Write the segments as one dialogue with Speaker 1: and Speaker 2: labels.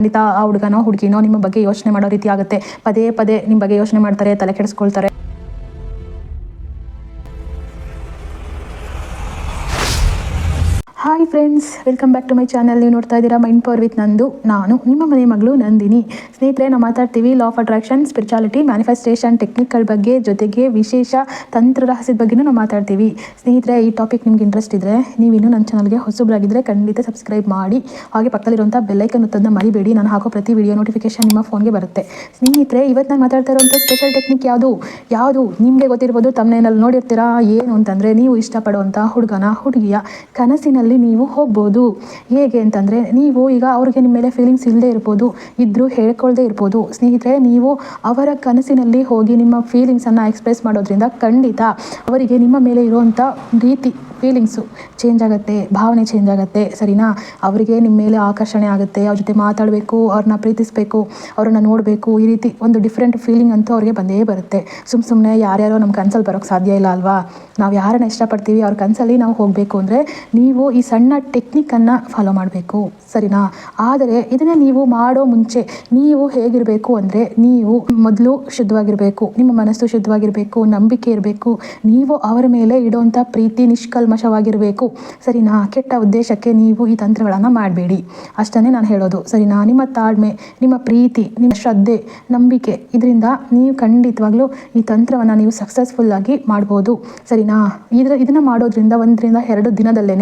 Speaker 1: ಖಂಡಿತ ಆ ಹುಡುಗನೋ ಹುಡುಗಿನೋ ನಿಮ್ಮ ಬಗ್ಗೆ ಯೋಚನೆ ಮಾಡೋ ರೀತಿ ಆಗುತ್ತೆ. ಪದೇ ಪದೇ ನಿಮ್ಮ ಬಗ್ಗೆ ಯೋಚನೆ ಮಾಡ್ತಾರೆ, ತಲೆ ಕೆಡಿಸ್ಕೊಳ್ತಾರೆ. Friends welcome back to my channel ನೀವು ನೋಡ್ತಾ ಇದ್ದೀರಾ ಮೈಂಡ್ ಪವರ್ ವಿತ್ ನಂದು. ನಾನು ನಿಮ್ಮ ಮನೆ ಮಗಳು ನಂದಿನಿ. ಸ್ನೇಹಿತರೆ, ನಾವು ಮಾತಾಡ್ತೀವಿ law of attraction spirituality manifestation ಟೆಕ್ನಿಕ್ಗಳ ಬಗ್ಗೆ, ಜೊತೆಗೆ ವಿಶೇಷ ತಂತ್ರ ರಹಸ್ಯದ ಬಗ್ಗೆನೂ ನಾವು ಮಾತಾಡ್ತೀವಿ. ಸ್ನೇಹಿತರೆ, ಈ ಟಾಪಿಕ್ ನಿಮ್ಗೆ ಇಂಟ್ರೆಸ್ಟ್ ಇದ್ದರೆ ನೀವು ಇನ್ನೂ ನನ್ನ ಚಾನಲ್ಗೆ ಹೊಸಬ್ರಾಗಿದ್ದರೆ ಖಂಡಿತ ಸಬ್ಸ್ಕ್ರೈಬ್ ಮಾಡಿ. ಹಾಗೆ ಪಕ್ಕದಲ್ಲಿರುವಂಥ ಬೆಲ್ಲೈಕನ್ ತಂದ ಮರಿಬೇಡಿ. ನಾನು ಹಾಕೋ ಪ್ರತಿ ವಿಡಿಯೋ ನೋಟಿಫಿಕೇಶನ್ ನಿಮ್ಮ ಫೋನ್ಗೆ ಬರುತ್ತೆ. ಸ್ನೇಹಿತರೆ, ಇವತ್ತು ನಾನು ಮಾತಾಡ್ತಾ ಇರುವಂಥ ಸ್ಪೆಷಲ್ ಟೆಕ್ನಿಕ್ ಯಾವುದು? ಯಾವುದು ನಿಮಗೆ ಗೊತ್ತಿರ್ಬೋದು ತಮ್ಮನೇನಲ್ಲಿ ನೋಡಿರ್ತೀರಾ, ಏನು ಅಂತಂದರೆ ನೀವು ಇಷ್ಟಪಡುವಂಥ ಹುಡುಗನ, ಹುಡುಗಿಯ ಕನಸಿನಲ್ಲಿ ನೀವು ಹೋಗ್ಬೋದು. ಹೇಗೆ ಅಂತಂದರೆ, ನೀವು ಈಗ ಅವ್ರಿಗೆ ನಿಮ್ಮ ಮೇಲೆ ಫೀಲಿಂಗ್ಸ್ ಇಲ್ಲದೆ ಇರ್ಬೋದು ಇದ್ದರೂ ಹೇಳ್ಕೊಳ್ಳದೆ ಇರ್ಬೋದು. ಸ್ನೇಹಿತರೆ, ನೀವು ಅವರ ಕನಸಿನಲ್ಲಿ ಹೋಗಿ ನಿಮ್ಮ ಫೀಲಿಂಗ್ಸನ್ನು ಎಕ್ಸ್ಪ್ರೆಸ್ ಮಾಡೋದ್ರಿಂದ ಖಂಡಿತ ಅವರಿಗೆ ನಿಮ್ಮ ಮೇಲೆ ಇರುವಂಥ ರೀತಿ ಫೀಲಿಂಗ್ಸು ಚೇಂಜ್ ಆಗುತ್ತೆ, ಭಾವನೆ ಚೇಂಜ್ ಆಗುತ್ತೆ, ಸರಿನಾ? ಅವರಿಗೆ ನಿಮ್ಮ ಮೇಲೆ ಆಕರ್ಷಣೆ ಆಗುತ್ತೆ, ಅವ್ರ ಜೊತೆ ಮಾತಾಡಬೇಕು ಅವ್ರನ್ನ ಪ್ರೀತಿಸಬೇಕು, ಅವ್ರನ್ನ ನೋಡಬೇಕು, ಈ ರೀತಿ ಒಂದು ಡಿಫ್ರೆಂಟ್ ಫೀಲಿಂಗ್ ಅಂತೂ ಅವ್ರಿಗೆ ಬಂದೇ ಬರುತ್ತೆ. ಸುಮ್ಮ ಸುಮ್ಮನೆ ಯಾರ್ಯಾರೋ ನಮ್ಮ ಕನ್ಸಲ್ಲಿ ಬರೋಕ್ಕೆ ಸಾಧ್ಯ ಇಲ್ಲ ಅಲ್ವಾ? ನಾವು ಯಾರನ್ನ ಇಷ್ಟಪಡ್ತೀವಿ, ಅವ್ರ ಕನಸಲ್ಲಿ ನಾವು ಹೋಗಬೇಕು ಅಂದರೆ ನೀವು ಈ ಸಣ್ಣ ಟೆಕ್ನಿಕ್ಕನ್ನು ಫಾಲೋ ಮಾಡಬೇಕು, ಸರಿನಾ? ಆದರೆ ಇದನ್ನು ನೀವು ಮಾಡೋ ಮುಂಚೆ ನೀವು ಹೇಗಿರಬೇಕು ಅಂದರೆ ನೀವು ಮೊದಲು ಶುದ್ಧವಾಗಿರಬೇಕು, ನಿಮ್ಮ ಮನಸ್ಸು ಶುದ್ಧವಾಗಿರಬೇಕು, ನಂಬಿಕೆ ಇರಬೇಕು, ನೀವು ಅವರ ಮೇಲೆ ಇಡೋವಂಥ ಪ್ರೀತಿ ನಿಷ್ಕಲ್ಮಶವಾಗಿರಬೇಕು ಸರಿನಾ, ಕೆಟ್ಟ ಉದ್ದೇಶಕ್ಕೆ ನೀವು ಈ ತಂತ್ರಗಳನ್ನು ಮಾಡಬೇಡಿ. ಅಷ್ಟನ್ನೇ ನಾನು ಹೇಳೋದು. ಸರಿನಾ, ನಿಮ್ಮ ತಾಳ್ಮೆ, ನಿಮ್ಮ ಪ್ರೀತಿ, ನಿಮ್ಮ ಶ್ರದ್ಧೆ, ನಂಬಿಕೆ, ಇದರಿಂದ ನೀವು ಖಂಡಿತವಾಗ್ಲೂ ಈ ತಂತ್ರವನ್ನು ನೀವು ಸಕ್ಸಸ್ಫುಲ್ಲಾಗಿ ಮಾಡ್ಬೋದು. ಸರಿನಾ, ಇದ್ರ, ಇದನ್ನು ಮಾಡೋದ್ರಿಂದ ಒಂದರಿಂದ ಎರಡು ದಿನದಲ್ಲೇ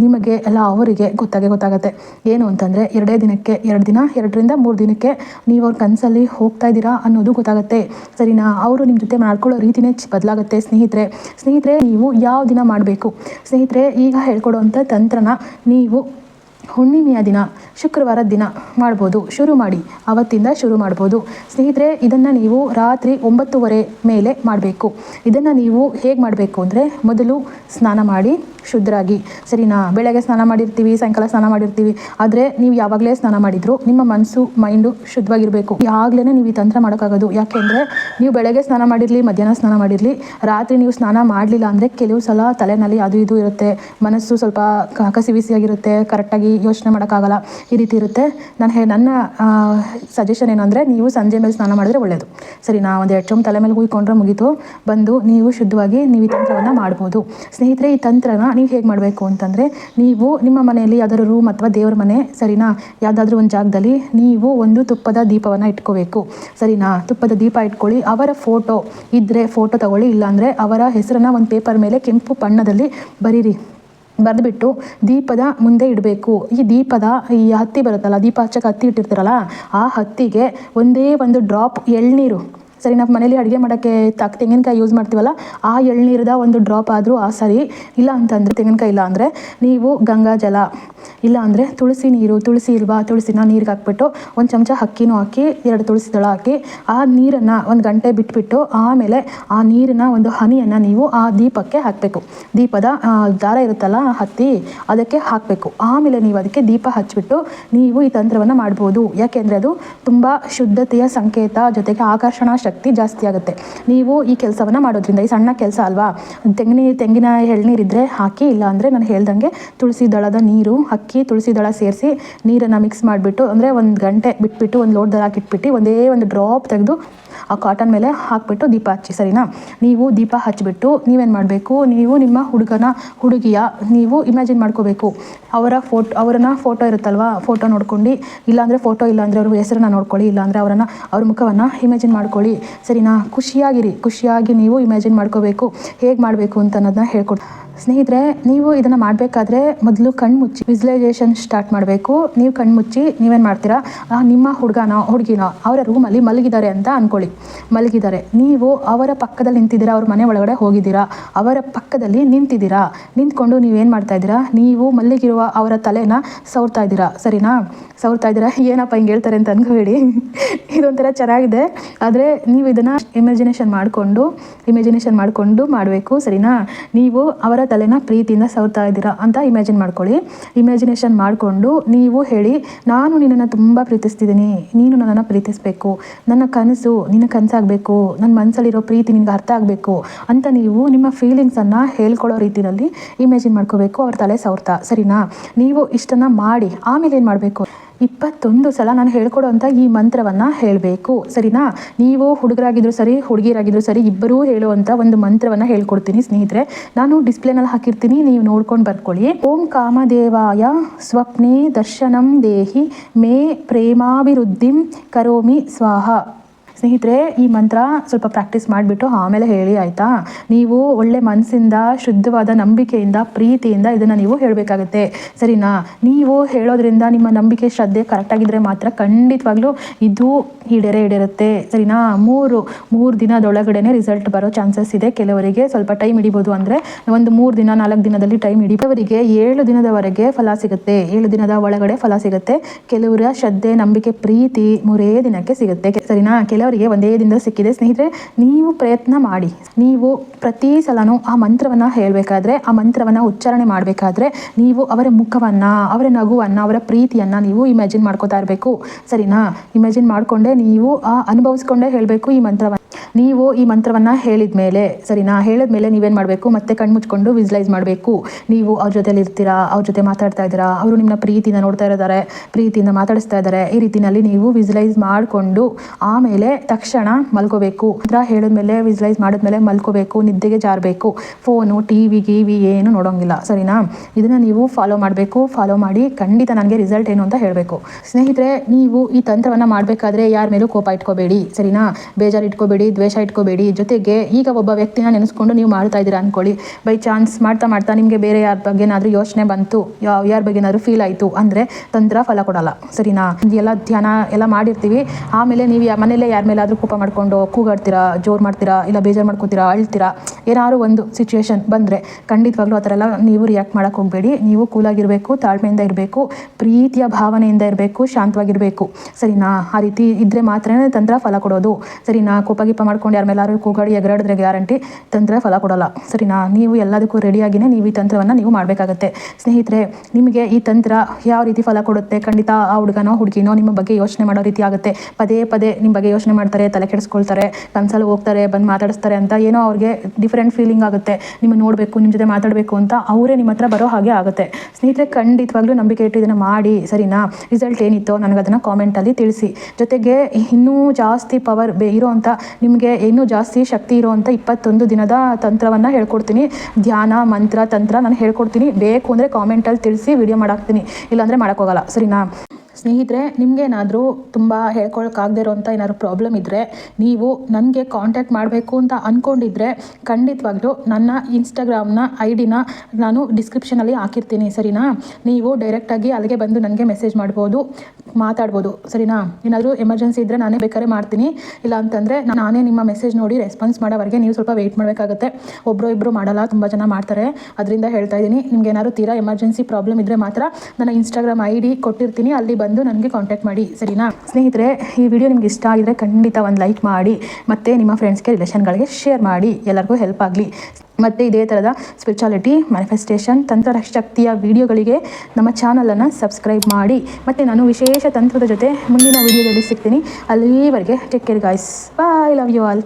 Speaker 1: ನಿಮಗೆ ಎಲ್ಲ ಅವರಿಗೆ ಗೊತ್ತಾಗೆ ಗೊತ್ತಾಗುತ್ತೆ. ಏನು ಅಂತಂದರೆ, ಎರಡೇ ದಿನಕ್ಕೆ ಎರಡು ದಿನ, ಎರಡರಿಂದ ಮೂರು ದಿನಕ್ಕೆ ನೀವು ಅವ್ರ ಕನಸಲ್ಲಿ ಹೋಗ್ತಾ ಇದ್ದೀರಾ ಅನ್ನೋದು ಗೊತ್ತಾಗುತ್ತೆ. ಸರಿನಾ, ಅವರು ನಿಮ್ಮ ಜೊತೆ ಮಾಡ್ಕೊಳ್ಳೋ ರೀತಿನೇ ಬದಲಾಗುತ್ತೆ. ಸ್ನೇಹಿತರೆ ಸ್ನೇಹಿತರೆ, ನೀವು ಯಾವ ದಿನ ಮಾಡಬೇಕು? ಸ್ನೇಹಿತರೆ ಈಗ ಹೇಳ್ಕೊಡುವಂಥ ತಂತ್ರನ ನೀವು ಹುಣ್ಣಿಮೆಯ ದಿನ, ಶುಕ್ರವಾರ ದಿನ ಮಾಡ್ಬೋದು. ಶುರು ಮಾಡಿ ಅವತ್ತಿಂದ ಶುರು ಮಾಡ್ಬೋದು. ಸ್ನೇಹಿತರೆ, ಇದನ್ನು ನೀವು ರಾತ್ರಿ ಒಂಬತ್ತುವರೆ ಮೇಲೆ ಮಾಡಬೇಕು. ಇದನ್ನು ನೀವು ಹೇಗೆ ಮಾಡಬೇಕು ಅಂದರೆ, ಮೊದಲು ಸ್ನಾನ ಮಾಡಿ ಶುದ್ಧರಾಗಿ ಸರಿನಾ? ಬೆಳಗ್ಗೆ ಸ್ನಾನ ಮಾಡಿರ್ತೀವಿ, ಸಾಯಂಕಾಲ ಸ್ನಾನ ಮಾಡಿರ್ತೀವಿ. ಆದರೆ ನೀವು ಯಾವಾಗಲೇ ಸ್ನಾನ ಮಾಡಿದ್ರು ನಿಮ್ಮ ಮನಸ್ಸು ಮೈಂಡು ಶುದ್ಧವಾಗಿರಬೇಕು. ಆಗಲೇ ನೀವು ಈ ತಂತ್ರ ಮಾಡೋಕ್ಕಾಗೋದು. ಯಾಕೆಂದರೆ ನೀವು ಬೆಳಗ್ಗೆ ಸ್ನಾನ ಮಾಡಿರಲಿ, ಮಧ್ಯಾಹ್ನ ಸ್ನಾನ ಮಾಡಿರಲಿ, ರಾತ್ರಿ ನೀವು ಸ್ನಾನ ಮಾಡಲಿಲ್ಲ ಅಂದರೆ ಕೆಲವು ಸಲ ತಲೆನಲ್ಲಿ ಅದು ಇದು ಇರುತ್ತೆ. ಮನಸ್ಸು ಸ್ವಲ್ಪ ಕಸಿವಿಸಿಯಾಗಿರುತ್ತೆ ಕರೆಕ್ಟಾಗಿ ಯೋಚನೆ ಮಾಡೋಕ್ಕಾಗಲ್ಲ ಈ ರೀತಿ ಇರುತ್ತೆ. ನಾನು ಹೇ, ನನ್ನ ಸಜೆಷನ್ ಏನು ಅಂದರೆ ನೀವು ಸಂಜೆ ಮೇಲೆ ಸ್ನಾನ ಮಾಡಿದ್ರೆ ಒಳ್ಳೆಯದು ಸರಿ ನಾ ಒಂದು ಎರಡು ಚೊಂಬು ತಲೆ ಮೇಲೆ ಹುಯ್ಕೊಂಡ್ರೆ ಮುಗೀತು. ಬಂದು ನೀವು ಶುದ್ಧವಾಗಿ ನೀವು ಈ ತಂತ್ರವನ್ನು ಮಾಡ್ಬೋದು. ಸ್ನೇಹಿತರೆ, ಈ ತಂತ್ರನ ನೀವು ಹೇಗೆ ಮಾಡಬೇಕು ಅಂತಂದರೆ ನೀವು ನಿಮ್ಮ ಮನೆಯಲ್ಲಿ ಯಾವ್ದಾದ್ರು ರೂಮ್ ಅಥವಾ ದೇವ್ರ ಮನೆ, ಸರಿನಾ? ಯಾವುದಾದ್ರೂ ಒಂದು ಜಾಗದಲ್ಲಿ ನೀವು ಒಂದು ತುಪ್ಪದ ದೀಪವನ್ನು ಇಟ್ಕೋಬೇಕು. ಸರಿನಾ? ತುಪ್ಪದ ದೀಪ ಇಟ್ಕೊಳ್ಳಿ. ಅವರ ಫೋಟೋ ಇದ್ದರೆ ಫೋಟೋ ತಗೊಳ್ಳಿ. ಇಲ್ಲಾಂದರೆ ಅವರ ಹೆಸರನ್ನು ಒಂದು ಪೇಪರ್ ಮೇಲೆ ಕೆಂಪು ಬಣ್ಣದಲ್ಲಿ ಬರೀರಿ. ಬರೆದ್ಬಿಟ್ಟು ದೀಪದ ಮುಂದೆ ಇಡಬೇಕು. ಈ ದೀಪದ ಈ ಹತ್ತಿ ಬರುತ್ತಲ್ಲ ದೀಪ ಹಚ್ಚಕ್ಕೆ ಹತ್ತಿ ಇಟ್ಟಿರ್ತೀರಲ್ಲ, ಆ ಹತ್ತಿಗೆ ಒಂದೇ ಒಂದು ಡ್ರಾಪ್ ಎಳ್ನೀರು. ಸರಿ, ನಾವು ಮನೇಲಿ ಅಡುಗೆ ಮಾಡೋಕ್ಕೆ ತಕ್ಕ ತೆಂಗಿನಕಾಯಿ ಯೂಸ್ ಮಾಡ್ತೀವಲ್ಲ, ಆ ಎಳ್ನೀರದ ಒಂದು ಡ್ರಾಪ್ ಆದರೂ ಆ ಸರಿ. ಇಲ್ಲ ಅಂತಂದರೆ, ತೆಂಗಿನಕಾಯಿ ಇಲ್ಲ ಅಂದರೆ ನೀವು ಗಂಗಾ ಜಲ, ಇಲ್ಲ ಅಂದರೆ ತುಳಸಿ ನೀರು, ತುಳಸಿ ಇಲ್ವಾ, ತುಳಸಿನ ನೀರಿಗೆ ಹಾಕ್ಬಿಟ್ಟು ಒಂದು ಚಮಚ ಅಕ್ಕಿನೂ ಹಾಕಿ, ಎರಡು ತುಳಸಿ ದಳ ಹಾಕಿ, ಆ ನೀರನ್ನು ಒಂದು ಗಂಟೆ ಬಿಟ್ಬಿಟ್ಟು ಆಮೇಲೆ ಆ ನೀರಿನ ಒಂದು ಹನಿಯನ್ನು ನೀವು ಆ ದೀಪಕ್ಕೆ ಹಾಕಬೇಕು. ದೀಪದ ದಾರ ಇರುತ್ತಲ್ಲ ಹತ್ತಿ, ಅದಕ್ಕೆ ಹಾಕಬೇಕು. ಆಮೇಲೆ ನೀವು ಅದಕ್ಕೆ ದೀಪ ಹಚ್ಚಿಬಿಟ್ಟು ನೀವು ಈ ತಂತ್ರವನ್ನು ಮಾಡ್ಬೋದು. ಯಾಕೆಂದರೆ ಅದು ತುಂಬ ಶುದ್ಧತೆಯ ಸಂಕೇತ, ಜೊತೆಗೆ ಆಕರ್ಷಣಾ ಜಾಸ್ತಿ ಆಗುತ್ತೆ. ನೀವು ಈ ಕೆಲಸವನ್ನು ಮಾಡೋದ್ರಿಂದ, ಈ ಸಣ್ಣ ಕೆಲಸ ಅಲ್ವಾ? ತೆಂಗಿನ ತೆಂಗಿನ ಎಳ್ನೀರಿದ್ರೆ ಹಾಕಿ, ಇಲ್ಲ ಅಂದರೆ ನಾನು ಹೇಳ್ದಂಗೆ ತುಳಸಿ ದಳದ ನೀರು ಅಕ್ಕಿ ತುಳಸಿ ದಳ ಸೇರಿಸಿ ನೀರನ್ನು ಮಿಕ್ಸ್ ಮಾಡಿಬಿಟ್ಟು, ಅಂದರೆ ಒಂದು ಗಂಟೆ ಬಿಟ್ಬಿಟ್ಟು, ಒಂದು ಲೋಟದಲ್ಲಿ ಹಾಕಿಟ್ಬಿಟ್ಟು ಒಂದೇ ಒಂದು ಡ್ರಾಪ್ ತೆಗೆದು ಆ ಕಾಟನ್ ಮೇಲೆ ಹಾಕಿಬಿಟ್ಟು ದೀಪ ಹಚ್ಚಿ, ಸರಿನಾ? ನೀವು ದೀಪ ಹಚ್ಚಿಬಿಟ್ಟು ನೀವೇನು ಮಾಡಬೇಕು? ನೀವು ನಿಮ್ಮ ಹುಡುಗನ, ಹುಡುಗಿಯ ನೀವು ಇಮ್ಯಾಜಿನ್ ಮಾಡ್ಕೋಬೇಕು. ಅವರ ಫೋಟೋ, ಅವರನ್ನ ಫೋಟೋ ಇರುತ್ತಲ್ವಾ? ಫೋಟೋ ನೋಡ್ಕೊಂಡು, ಇಲ್ಲಾಂದರೆ ಫೋಟೋ ಇಲ್ಲಾಂದರೆ ಅವ್ರ ಹೆಸರನ್ನ ನೋಡ್ಕೊಳ್ಳಿ, ಇಲ್ಲಾಂದರೆ ಅವರನ್ನು, ಅವ್ರ ಮುಖವನ್ನು ಇಮ್ಯಾಜಿನ್ ಮಾಡ್ಕೊಳ್ಳಿ. ಸರಿನಾ ಖುಷಿಯಾಗಿರಿ ಖುಷಿಯಾಗಿ ನೀವು ಇಮ್ಯಾಜಿನ್ ಮಾಡ್ಕೋಬೇಕು ಹೇಗೆ ಮಾಡಬೇಕು ಅಂತ ಅನ್ನೋದನ್ನ ಹೇಳ್ಕೊಡ್ ಸ್ನೇಹಿತರೆ, ನೀವು ಇದನ್ನು ಮಾಡಬೇಕಾದ್ರೆ ಮೊದಲು ಕಣ್ಣು ಮುಚ್ಚಿ ವಿಜುವಲೈಸೇಷನ್ ಸ್ಟಾರ್ಟ್ ಮಾಡಬೇಕು. ನೀವು ಕಣ್ಣು ಮುಚ್ಚಿ ನೀವೇನು ಮಾಡ್ತೀರಾ? ನಿಮ್ಮ ಹುಡುಗನ, ಹುಡುಗಿನ, ಅವರ ರೂಮಲ್ಲಿ ಮಲಗಿದ್ದಾರೆ ಅಂತ ಅಂದ್ಕೊಳ್ಳಿ ಮಲಗಿದ್ದಾರೆ. ನೀವು ಅವರ ಪಕ್ಕದಲ್ಲಿ ನಿಂತಿದ್ದೀರಾ? ಅವ್ರ ಮನೆ ಒಳಗಡೆ ಹೋಗಿದ್ದೀರಾ? ಅವರ ಪಕ್ಕದಲ್ಲಿ ನಿಂತಿದ್ದೀರಾ? ನಿಂತ್ಕೊಂಡು ನೀವೇನು ಮಾಡ್ತಾ ಇದ್ದೀರಾ? ನೀವು ಮಲ್ಲಿಗಿರುವ ಅವರ ತಲೆನ ಸವರ್ತಾ ಇದ್ದೀರಾ? ಸರಿನಾ? ಸವರ್ತಾ ಇದ್ದೀರಾ? ಏನಪ್ಪ ಹಿಂಗೆ ಹೇಳ್ತಾರೆ ಅಂತ ಅನ್ಕೋಬೇಡಿ. ಇದೊಂಥರ ಚೆನ್ನಾಗಿದೆ. ಆದರೆ ನೀವು ಇದನ್ನು ಇಮ್ಯಾಜಿನೇಷನ್ ಮಾಡಿಕೊಂಡು ಇಮ್ಯಾಜಿನೇಷನ್ ಮಾಡಿಕೊಂಡು ಮಾಡಬೇಕು. ಸರಿನಾ? ನೀವು ಅವರ ತಲೆನ ಪ್ರೀತಿಯಿಂದ ಸವರ್ತಾ ಇದ್ದೀರಾ ಅಂತ ಇಮ್ಯಾಜಿನ್ ಮಾಡ್ಕೊಳ್ಳಿ. ಇಮ್ಯಾಜಿನೇಷನ್ ಮಾಡಿಕೊಂಡು ನೀವು ಹೇಳಿ, ನಾನು ನಿನ್ನನ್ನು ತುಂಬ ಪ್ರೀತಿಸ್ತಿದ್ದೀನಿ. ನೀನು ನನ್ನನ್ನು ಪ್ರೀತಿಸಬೇಕು. ನನ್ನ ಕನಸು ನಿನ್ನ ಕನಸಾಗಬೇಕು. ನನ್ನ ಮನಸ್ಸಲ್ಲಿರೋ ಪ್ರೀತಿ ನಿನಗೆ ಅರ್ಥ ಆಗಬೇಕು ಅಂತ ನೀವು ನಿಮ್ಮ ಫೀಲಿಂಗ್ಸನ್ನು ಹೇಳ್ಕೊಳ್ಳೋ ರೀತಿಯಲ್ಲಿ ಇಮ್ಯಾಜಿನ್ ಮಾಡ್ಕೋಬೇಕು. ಅವ್ರ ತಲೆ ಸವರ್ತಾ. ಸರಿನಾ? ನೀವು ಇಷ್ಟನ್ನು ಮಾಡಿ, ಆಮೇಲೆ ಏನು ಮಾಡಬೇಕು? ಇಪ್ಪತ್ತೊಂದು ಸಲ ನಾನು ಹೇಳ್ಕೊಡೋವಂಥ ಈ ಮಂತ್ರವನ್ನು ಹೇಳಬೇಕು. ಸರಿನಾ? ನೀವು ಹುಡುಗರಾಗಿದ್ರು ಸರಿ ಹುಡುಗಿರಾಗಿದ್ರು ಸರಿ, ಇಬ್ಬರೂ ಹೇಳುವಂಥ ಒಂದು ಮಂತ್ರವನ್ನು ಹೇಳ್ಕೊಡ್ತೀನಿ ಸ್ನೇಹಿತರೆ. ನಾನು ಡಿಸ್ಪ್ಲೇನಲ್ಲಿ ಹಾಕಿರ್ತೀನಿ, ನೀವು ನೋಡ್ಕೊಂಡು ಬರ್ಕೊಳ್ಳಿ. ಓಂ ಕಾಮದೇವಾಯ ಸ್ವಪ್ನೆ ದರ್ಶನಂ ದೇಹಿ ಮೇ ಪ್ರೇಮಾಭಿವೃದ್ಧಿಂ ಕರೋಮಿ ಸ್ವಾಹ. ಸ್ನೇಹಿತರೆ, ಈ ಮಂತ್ರ ಸ್ವಲ್ಪ ಪ್ರಾಕ್ಟೀಸ್ ಮಾಡಿಬಿಟ್ಟು ಆಮೇಲೆ ಹೇಳಿ, ಆಯಿತಾ? ನೀವು ಒಳ್ಳೆ ಮನಸ್ಸಿಂದ, ಶುದ್ಧವಾದ ನಂಬಿಕೆಯಿಂದ, ಪ್ರೀತಿಯಿಂದ ಇದನ್ನು ನೀವು ಹೇಳಬೇಕಾಗುತ್ತೆ. ಸರಿನಾ? ನೀವು ಹೇಳೋದ್ರಿಂದ ನಿಮ್ಮ ನಂಬಿಕೆ, ಶ್ರದ್ಧೆ ಕರೆಕ್ಟಾಗಿದ್ದರೆ ಮಾತ್ರ ಖಂಡಿತವಾಗ್ಲೂ ಇದು ಈಡೇರೆ ಈಡೇರುತ್ತೆ. ಸರಿನಾ? ಮೂರು ಮೂರು ದಿನದೊಳಗಡೆನೆ ರಿಸಲ್ಟ್ ಬರೋ ಚಾನ್ಸಸ್ ಇದೆ. ಕೆಲವರಿಗೆ ಸ್ವಲ್ಪ ಟೈಮ್ ಹಿಡಿಬೋದು ಅಂದರೆ ಒಂದು ಮೂರು ದಿನ, ನಾಲ್ಕು ದಿನದಲ್ಲಿ ಟೈಮ್ ಹಿಡಿಯುವವರಿಗೆ ಏಳು ದಿನದವರೆಗೆ ಫಲ ಸಿಗುತ್ತೆ. ಏಳು ದಿನದ ಒಳಗಡೆ ಫಲ ಸಿಗುತ್ತೆ. ಕೆಲವರ ಶ್ರದ್ಧೆ, ನಂಬಿಕೆ, ಪ್ರೀತಿ ಮೂರೇ ದಿನಕ್ಕೆ ಸಿಗುತ್ತೆ. ಸರಿನಾ? ಸರಿನಾ ಕೆಲವರಿಗೆ ಒಂದೇ ದಿನದಲ್ಲಿ ಸಿಕ್ಕಿದೆ. ಸ್ನೇಹಿತರೆ, ನೀವು ಪ್ರಯತ್ನ ಮಾಡಿ. ನೀವು ಪ್ರತಿ ಸಲನೂ ಆ ಮಂತ್ರವನ್ನು ಹೇಳಬೇಕಾದ್ರೆ, ಆ ಮಂತ್ರವನ್ನು ಉಚ್ಚಾರಣೆ ಮಾಡಬೇಕಾದ್ರೆ ನೀವು ಅವರ ಮುಖವನ್ನು, ಅವರ ನಗುವನ್ನು, ಅವರ ಪ್ರೀತಿಯನ್ನು ನೀವು ಇಮ್ಯಾಜಿನ್ ಮಾಡ್ಕೋತಾ ಇರಬೇಕು. ಸರಿನಾ? ಇಮ್ಯಾಜಿನ್ ಮಾಡಿಕೊಂಡೇ ನೀವು ಆ ಅನುಭವಿಸ್ಕೊಂಡೇ ಹೇಳಬೇಕು ಈ ಮಂತ್ರವನ್ನು. ನೀವು ಈ ಮಂತ್ರವನ್ನು ಹೇಳಿದ ಮೇಲೆ ಸರಿನಾ ಹೇಳಿದ ಮೇಲೆ ನೀವೇನು ಮಾಡಬೇಕು? ಮತ್ತೆ ಕಣ್ಣು ಮುಚ್ಕೊಂಡು ವಿಜುಲೈಸ್ ಮಾಡಬೇಕು. ನೀವು ಅವ್ರ ಜೊತೆಲಿ ಇರ್ತೀರಾ? ಅವ್ರ ಜೊತೆ ಮಾತಾಡ್ತಾ ಇದ್ದೀರಾ? ಅವರು ನಿಮ್ಮನ್ನ ಪ್ರೀತಿಯಿಂದ ನೋಡ್ತಾ ಇದ್ದಾರೆ ಪ್ರೀತಿಯಿಂದ ಮಾತಾಡಿಸ್ತಾ ಇದ್ದಾರೆ ಈ ರೀತಿಯಲ್ಲಿ ನೀವು ವಿಜುಲೈಸ್ ಮಾಡಿಕೊಂಡು ಆಮೇಲೆ ತಕ್ಷಣ ಮಲ್ಕೋಬೇಕು. ಮಂತ್ರ ಹೇಳಿದ್ಮೇಲೆ ವಿಜುಲೈಸ್ ಮಾಡಿದ್ಮೇಲೆ ಮಲ್ಕೋಬೇಕು, ನಿದ್ದೆಗೆ ಜಾರಬೇಕು. ಫೋನು ಟಿ ವಿ ಗಿವಿ ಏನು ನೋಡೋಂಗಿಲ್ಲ, ಸರಿನಾ? ಇದನ್ನು ನೀವು ಫಾಲೋ ಮಾಡಬೇಕು. ಫಾಲೋ ಮಾಡಿ ಖಂಡಿತ ನನಗೆ ರಿಸಲ್ಟ್ ಏನು ಅಂತ ಹೇಳಬೇಕು. ಸ್ನೇಹಿತರೆ, ನೀವು ಈ ತಂತ್ರವನ್ನು ಮಾಡಬೇಕಾದ್ರೆ ಯಾರ ಮೇಲೂ ಕೋಪ ಇಟ್ಕೋಬೇಡಿ, ಸರಿನಾ? ಬೇಜಾರು ಇಟ್ಕೋಬೇಡಿ ದ್ವೇಷ ಇಟ್ಕೋಬೇಡಿ. ಜೊತೆಗೆ ಈಗ ಒಬ್ಬ ವ್ಯಕ್ತಿನ ನೆನೆಸ್ಕೊಂಡು ನೀವು ಮಾಡ್ತಾ ಇದ್ದೀರಾ ಅಂದ್ಕೊಳ್ಳಿ ಬೈ ಚಾನ್ಸ್ ಮಾಡ್ತಾ ಮಾಡ್ತಾ ನಿಮಗೆ ಬೇರೆ ಯಾರ ಬಗ್ಗೆ ಏನಾದರೂ ಯೋಚನೆ ಬಂತು. ಯಾವ ಯಾರ ಬಗ್ಗೆ ಏನಾದರೂ ಫೀಲ್ ಆಯಿತು ಅಂದರೆ ತಂತ್ರ ಫಲ ಕೊಡಲ್ಲ. ಸರಿನಾ? ಎಲ್ಲ ಧ್ಯಾನ ಎಲ್ಲ ಮಾಡಿರ್ತೀವಿ. ಆಮೇಲೆ ನೀವು ಯಾ ಮನೇಲೆ ಯಾರ ಮೇಲಾದರೂ ಕೋಪ ಮಾಡ್ಕೊಂಡು ಕೂಗಾಡ್ತೀರಾ, ಜೋರು ಮಾಡ್ತೀರಾ, ಇಲ್ಲ ಬೇಜಾರು ಮಾಡ್ಕೋತೀರಾ, ಅಳ್ತೀರಾ ಏನಾದ್ರು ಒಂದು ಸಿಚುವೇಶನ್ ಬಂದರೆ ಖಂಡಿತವಾಗ್ಲೂ ಆ ಥರ ಎಲ್ಲ ನೀವು ರಿಯಾಕ್ಟ್ ಮಾಡೋಕ್ಕೆ ಹೋಗಬೇಡಿ. ನೀವು ಕೂಲಾಗಿರಬೇಕು, ತಾಳ್ಮೆಯಿಂದ ಇರಬೇಕು, ಪ್ರೀತಿಯ ಭಾವನೆಯಿಂದ ಇರಬೇಕು, ಶಾಂತವಾಗಿರಬೇಕು. ಸರಿನಾ? ಆ ರೀತಿ ಇದ್ದರೆ ಮಾತ್ರನೇ ತಂತ್ರ ಫಲ ಕೊಡೋದು. ಸರಿನಾ? ಕೋಪ ಗೀಪ ಮಾಡ್ಕೊಂಡು ಯಾರ ಮೇಲಾದ್ರು ಕೂಗಾಡಿ ಎಗರಾಡಿದ್ರೆ ಗ್ಯಾರಂಟಿ ತಂತ್ರ ಫಲ ಕೊಡಲ್ಲ. ಸರಿನಾ? ನೀವು ಎಲ್ಲದಕ್ಕೂ ರೆಡಿಯಾಗಿಯೇ ನೀವು ಈ ತಂತ್ರವನ್ನು ನೀವು ಮಾಡಬೇಕಾಗತ್ತೆ. ಸ್ನೇಹಿತರೆ, ನಿಮಗೆ ಈ ತಂತ್ರ ಯಾವ ರೀತಿ ಫಲ ಕೊಡುತ್ತೆ? ಖಂಡಿತ ಆ ಹುಡುಗನೋ, ಹುಡುಗಿನೋ ನಿಮ್ಮ ಬಗ್ಗೆ ಯೋಚನೆ ಮಾಡೋ ರೀತಿ ಆಗುತ್ತೆ. ಪದೇ ಪದೇ ನಿಮ್ಮ ಬಗ್ಗೆ ಯೋಚನೆ ಮಾಡ್ತಾರೆ, ತಲೆ ಕೆಡಿಸ್ಕೊಳ್ತಾರೆ, ಕನ್ಸಲ್ಲಿ ಹೋಗ್ತಾರೆ, ಬಂದು ಮಾತಾಡಿಸ್ತಾರೆ ಅಂತ ಏನೋ ಅವ್ರಿಗೆ ಡಿಫ್ರೆಂಟ್ ಫೀಲಿಂಗ್ ಆಗುತ್ತೆ. ನಿಮ್ಮ ನೋಡಬೇಕು, ನಿಮ್ಮ ಜೊತೆ ಮಾತಾಡಬೇಕು ಅಂತ ಅವರೇ ನಿಮ್ಮ ಹತ್ರ ಬರೋ ಹಾಗೆ ಆಗುತ್ತೆ. ಸ್ನೇಹಿತರೆ, ಖಂಡಿತವಾಗ್ಲೂ ನಂಬಿಕೆ ಇಟ್ಟು ಇದನ್ನು ಮಾಡಿ, ಸರಿನಾ? ರಿಸಲ್ಟ್ ಏನಿತ್ತೋ ನನಗೆ ಅದನ್ನು ಕಾಮೆಂಟಲ್ಲಿ ತಿಳಿಸಿ. ಜೊತೆಗೆ ಇನ್ನೂ ಜಾಸ್ತಿ ಪವರ್ ಬೇ ಇರೋವಂಥ ನಿಮಗೆ ಇನ್ನೂ ಜಾಸ್ತಿ ಶಕ್ತಿ ಇರುವಂಥ ಇಪ್ಪತ್ತೊಂದು ದಿನದ ತಂತ್ರವನ್ನು ಹೇಳ್ಕೊಡ್ತೀನಿ. ಧ್ಯಾನ, ಮಂತ್ರ, ತಂತ್ರ ನಾನು ಹೇಳ್ಕೊಡ್ತೀನಿ. ಬೇಕು ಅಂದರೆ ಕಾಮೆಂಟಲ್ಲಿ ತಿಳಿಸಿ ವಿಡಿಯೋ ಮಾಡಾಕ್ತೀನಿ. ಇಲ್ಲಾಂದರೆ ಮಾಡೋಕ್ಕೋಗಲ್ಲ ಸರಿನಾ? ಸ್ನೇಹಿತರೆ, ನಿಮಗೇನಾದರೂ ತುಂಬ ಹೇಳ್ಕೊಳಕ್ಕಾಗದೇ ಇರೋಂಥ ಏನಾದ್ರು ಪ್ರಾಬ್ಲಮ್ ಇದ್ದರೆ ನೀವು ನನಗೆ ಕಾಂಟ್ಯಾಕ್ಟ್ ಮಾಡಬೇಕು ಅಂತ ಅಂದ್ಕೊಂಡಿದ್ರೆ ಖಂಡಿತವಾಗ್ಲೂ ನನ್ನ ಇನ್ಸ್ಟಾಗ್ರಾಮ್ನ ಐ ಡಿನ ನಾನು ಡಿಸ್ಕ್ರಿಪ್ಷನಲ್ಲಿ ಹಾಕಿರ್ತೀನಿ, ಸರಿನಾ? ನೀವು ಡೈರೆಕ್ಟಾಗಿ ಅಲ್ಲಿಗೆ ಬಂದು ನನಗೆ ಮೆಸೇಜ್ ಮಾಡ್ಬೋದು, ಮಾತಾಡ್ಬೋದು, ಸರಿನಾ? ಏನಾದರೂ ಎಮರ್ಜೆನ್ಸಿ ಇದ್ದರೆ ನಾನೇ ಬೇಕಾದ್ರೆ ಮಾಡ್ತೀನಿ. ಇಲ್ಲ ಅಂತಂದರೆ ನಾನೇ ನಿಮ್ಮ ಮೆಸೇಜ್ ನೋಡಿ ರೆಸ್ಪಾನ್ಸ್ ಮಾಡೋವರೆಗೆ ನೀವು ಸ್ವಲ್ಪ ವೆಯ್ಟ್ ಮಾಡಬೇಕಾಗುತ್ತೆ. ಒಬ್ಬರು ಇಬ್ಬರು ಮಾಡಲ್ಲ, ತುಂಬ ಜನ ಮಾಡ್ತಾರೆ. ಅದರಿಂದ ಹೇಳ್ತಾ ಇದ್ದೀನಿ ನಿಮ್ಗೆ ಏನಾದ್ರು ತೀರಾ ಎಮರ್ಜೆನ್ಸಿ ಪ್ರಾಬ್ಲಮ್ ಇದ್ದರೆ ಮಾತ್ರ ನನ್ನ ಇನ್ಸ್ಟಾಗ್ರಾಮ್ ಐ ಡಿ ಕೊಟ್ಟಿರ್ತೀನಿ, ಅಲ್ಲಿ ಬಂದು ನನಗೆ ಕಾಂಟ್ಯಾಕ್ಟ್ ಮಾಡಿ, ಸರಿನಾ? ಸ್ನೇಹಿತರೆ, ಈ ವಿಡಿಯೋ ನಿಮ್ಗೆ ಇಷ್ಟ ಆಗಿದ್ರೆ ಖಂಡಿತ ಒಂದು ಲೈಕ್ ಮಾಡಿ, ಮತ್ತು ನಿಮ್ಮ ಫ್ರೆಂಡ್ಸ್ಗೆ ರಿಲೇಷನ್ಗಳಿಗೆ ಶೇರ್ ಮಾಡಿ, ಎಲ್ಲರಿಗೂ ಹೆಲ್ಪ್ ಆಗಲಿ. ಮತ್ತು ಇದೇ ಥರದ ಸ್ಪಿರಿಚುಯಾಲಿಟಿ ಮ್ಯಾನಿಫೆಸ್ಟೇಷನ್ ತಂತ್ರ ಶಕ್ತಿಯ ವಿಡಿಯೋಗಳಿಗೆ ನಮ್ಮ ಚಾನಲನ್ನು ಸಬ್ಸ್ಕ್ರೈಬ್ ಮಾಡಿ, ಮತ್ತು ನಾನು ವಿಶೇಷ ತಂತ್ರದ ಜೊತೆ ಮುಂದಿನ ವಿಡಿಯೋದಲ್ಲಿ ಸಿಗ್ತೀನಿ. ಅಲ್ಲಿವರೆಗೆ take care guys bye love you all